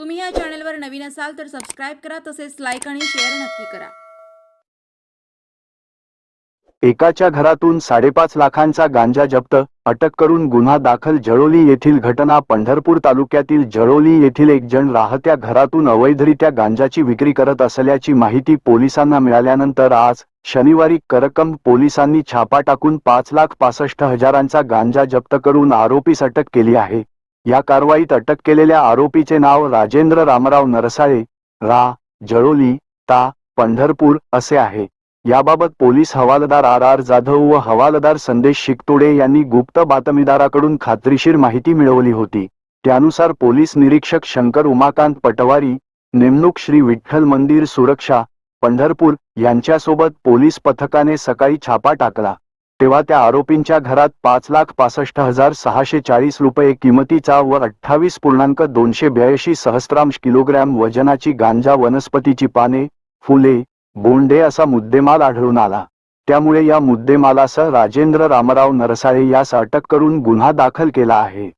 तुम्ही या चॅनलवर नवीन असाल तर सबस्क्राईब करा तसेच लाईक आणि शेअर नक्की करा. एकाच्या घरातून साडेपाच लाखांचा गांजा जप्त अटक करून गुन्हा दाखल जळोली येथील घटना पंढरपूर तालुक्यातील जळोली येथील एक जण राहत्या घरातून अवैधरित्या गांजाची विक्री करत असल्याची माहिती पोलिसांना मिळाल्यानंतर आज शनिवारी करकम पोलिसांनी छापा टाकून पाच लाख पासष्ट हजारांचा गांजा जप्त करून आरोपीस अटक केली आहे. या कारवाईत अटक केलेल्या आरोपीचे नाव राजेंद्र रामराव नरसाळे रा जळोली ता पंढरपूर असे आहे. याबाबत पोलीस हवालदार आर आर जाधव व हवालदार संदेश शिकतोडे यांनी गुप्त बातमीदाराकडून खात्रीशीर माहिती मिळवली होती. त्यानुसार पोलीस निरीक्षक शंकर उमाकांत पटवारी नेमणूक श्री विठ्ठल मंदिर सुरक्षा पंढरपूर यांच्यासोबत पोलीस पथकाने सकाळी छापा टाकला. तेव्हा त्या आरोपींच्या घरात पाच लाख पासष्ट हजार सहाशे चाळीस रुपये किमतीचा व अठ्ठावीस पूर्णांक दोनशे ब्याऐंशी सहस्त्रांश किलोग्रॅम वजनाची गांजा वनस्पतीची पाने फुले बोंडे असा मुद्देमाल आढळून आला. त्यामुळे या मुद्देमालासह राजेंद्र रामराव नरसाळे यास अटक करून गुन्हा दाखल केला आहे.